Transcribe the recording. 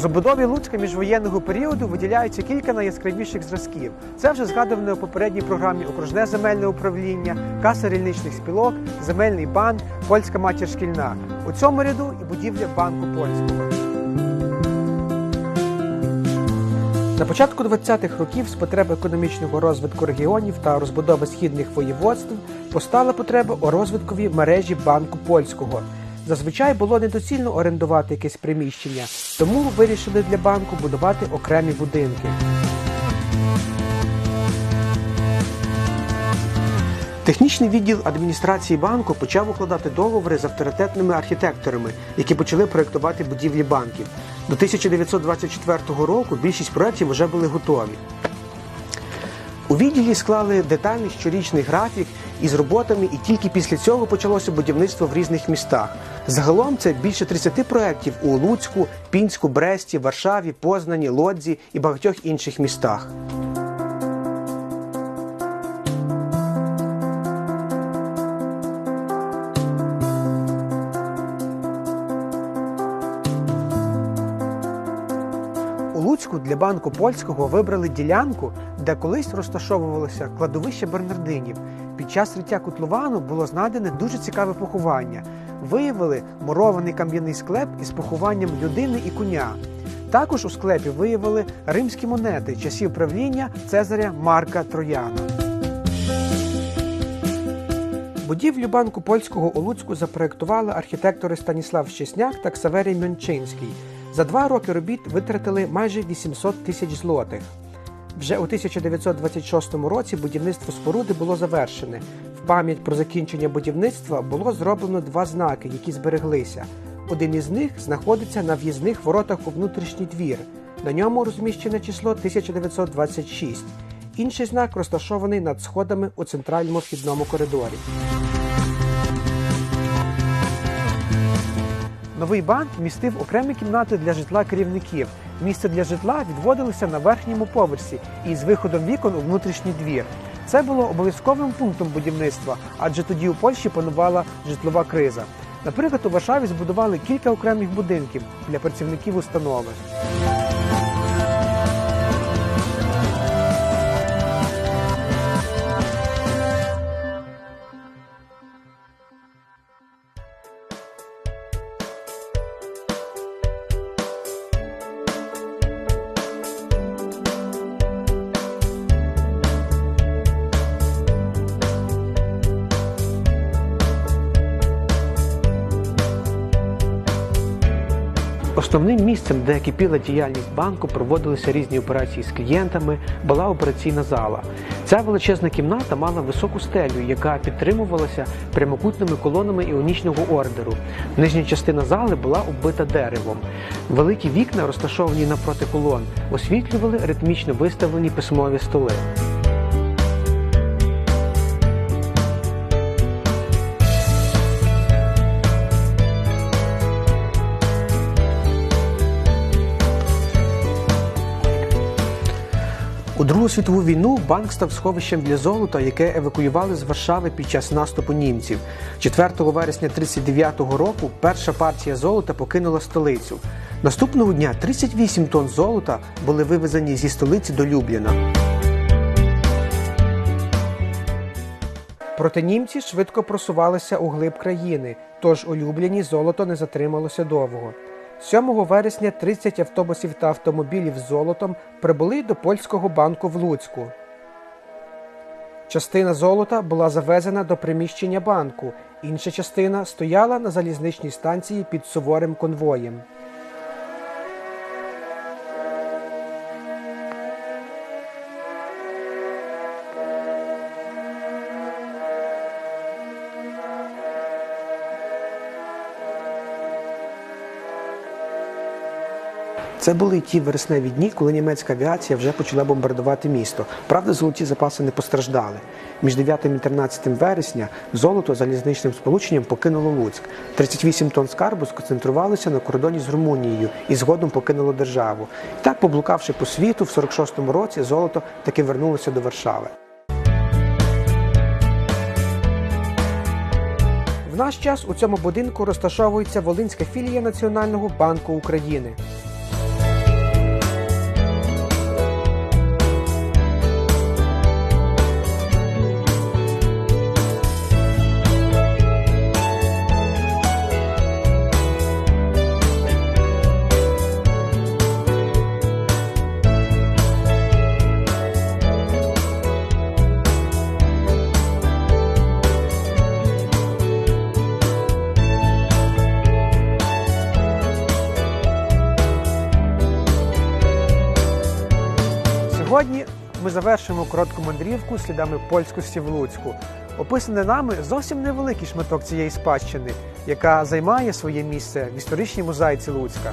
Забудові Луцька міжвоєнного періоду виділяється кілька найяскравіших зразків. Це вже згадуване у попередній програмі окружне земельне управління, каса рільничних спілок, земельний банк, польська матір шкільна. У цьому ряду і будівля банку польського. На початку 20-х років з потреб економічного розвитку регіонів та розбудови східних воєводств постала потреба у розвитковій мережі банку польського. Зазвичай було недоцільно орендувати якесь приміщення, тому вирішили для банку будувати окремі будинки. Технічний відділ адміністрації банку почав укладати договори з авторитетними архітекторами, які почали проєктувати будівлі банків. До 1924 року більшість проєктів вже були готові. У відділі склали детальний щорічний графік із роботами, і тільки після цього почалося будівництво в різних містах. Загалом це більше 30 проєктів у Луцьку, Пінську, Бресті, Варшаві, Познані, Лодзі і багатьох інших містах. Для банку польського вибрали ділянку, де колись розташовувалося кладовище Бернардинів. Під час риття котловану було знайдене дуже цікаве поховання. Виявили мурований кам'яний склеп із похованням людини і коня. Також у склепі виявили римські монети часів правління Цезаря Марка Трояна. Будівлю банку польського у Луцьку запроектували архітектори Станіслав Щесняк та Ксаверій Мьончинський. За два роки робіт витратили майже 800 тисяч злотих. Вже у 1926 році будівництво споруди було завершене. В пам'ять про закінчення будівництва було зроблено два знаки, які збереглися. Один із них знаходиться на в'їзних воротах у внутрішній двір. На ньому розміщене число 1926. Інший знак розташований над сходами у центральному вхідному коридорі. Новий банк містив окремі кімнати для житла керівників. Місце для житла відводилося на верхньому поверсі із виходом вікон у внутрішній двір. Це було обов'язковим пунктом будівництва, адже тоді у Польщі панувала житлова криза. Наприклад, у Варшаві збудували кілька окремих будинків для працівників установи. Основним місцем, де кипіла діяльність банку, проводилися різні операції з клієнтами, була операційна зала. Ця величезна кімната мала високу стелю, яка підтримувалася прямокутними колонами іонічного ордеру. Нижня частина зали була оббита деревом. Великі вікна, розташовані навпроти колон, освітлювали ритмічно виставлені письмові столи. У Другу світову війну банк став сховищем для золота, яке евакуювали з Варшави під час наступу німців. 4 вересня 1939 року перша партія золота покинула столицю. Наступного дня 38 тонн золота були вивезені зі столиці до Любліна. Проте німці швидко просувалися у глиб країни, тож у Любліні золото не затрималося довго. 7 вересня 30 автобусів та автомобілів з золотом прибули до польського банку в Луцьку. Частина золота була завезена до приміщення банку, інша частина стояла на залізничній станції під суворим конвоєм. Це були ті вересневі дні, коли німецька авіація вже почала бомбардувати місто. Правда, золоті запаси не постраждали. Між 9 і 13 вересня золото залізничним сполученням покинуло Луцьк. 38 тонн скарбу сконцентрувалися на кордоні з Румунією і згодом покинуло державу. Так, поблукавши по світу, в 46-му році золото таки вернулося до Варшави. В наш час у цьому будинку розташовується Волинська філія Національного банку України. Ми завершимо коротку мандрівку слідами польськості в Луцьку. Описаний нами зовсім невеликий шматок цієї спадщини, яка займає своє місце в історичній мозаїці Луцька.